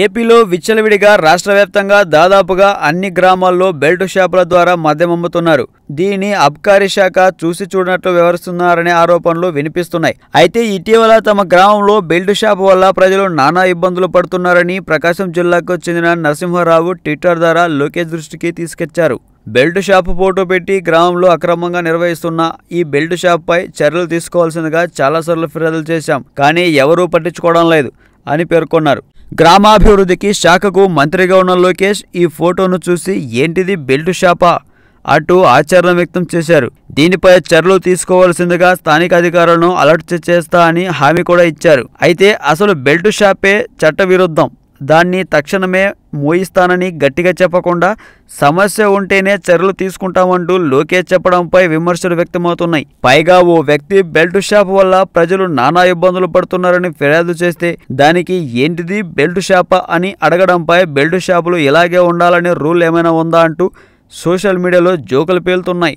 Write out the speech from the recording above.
ఏపీలో విచ్చలవిడిగా రాష్ట్ర వ్యాప్తంగా దాదాపుగా అన్ని గ్రామాల్లో బెల్ట్ షాపుల ద్వారా మద్యం అమ్ముతున్నారు. దీనిని అబ్కారీ శాఖ చూసి చూడనట్లు వ్యవహరిస్తున్నారనే ఆరోపణలు వినిపిస్తున్నాయి. అయితే ఇటీవల తమ గ్రామంలో బెల్ట్ షాపు వల్ల ప్రజలు నానా ఇబ్బందులు పడుతున్నారని ప్రకాశం జిల్లాకు చెందిన నరసింహారావు ట్విట్టర్ ద్వారా లోకేష్ దృష్టికి తీసుకొచ్చారు. బెల్ట్ షాపు ఫోటో పెట్టి గ్రామంలో అక్రమంగా నిర్వహిస్తున్న ఈ బెల్ట్ షాప్ పై చర్యలు తీసుకోవాల్సిందిగా చాలాసార్లు ఫిర్యాదులు చేశాం. కానీ ఎవరూ పట్టించుకోవడం లేదు. అని పేర్కొన్నారు. గ్రామాభివృద్ధికి శాఖకు మంత్రిగా ఉన్న లోకేష్ ఈ ఫోటోను చూసి ఏంటిది బెల్ట్ షాపా అటు ఆశ్చర్యం వ్యక్తం చేశారు. దీనిపై చర్యలు తీసుకోవాల్సిందిగా స్థానిక అధికారులను అలర్ట్ చేస్తా అని హామీ కూడా ఇచ్చారు. అయితే అసలు బెల్ట్ షాపే చట్టవిరుద్ధం. దాన్ని తక్షణమే మోయిస్తానని గట్టిగా చెప్పకుండా సమస్య ఉంటేనే చర్యలు తీసుకుంటామంటూ లోకేష్ చెప్పడంపై విమర్శలు వ్యక్తమవుతున్నాయి. పైగా ఓ వ్యక్తి బెల్ట్ షాప్ వల్ల ప్రజలు నానా ఇబ్బందులు పడుతున్నారని ఫిర్యాదు చేస్తే దానికి ఏంటిది బెల్ట్ షాపా అని అడగడంపై బెల్ట్ షాపులు ఇలాగే ఉండాలనే రూల్ ఏమైనా ఉందా అంటూ సోషల్ మీడియాలో జోకులు పేలుతున్నాయి.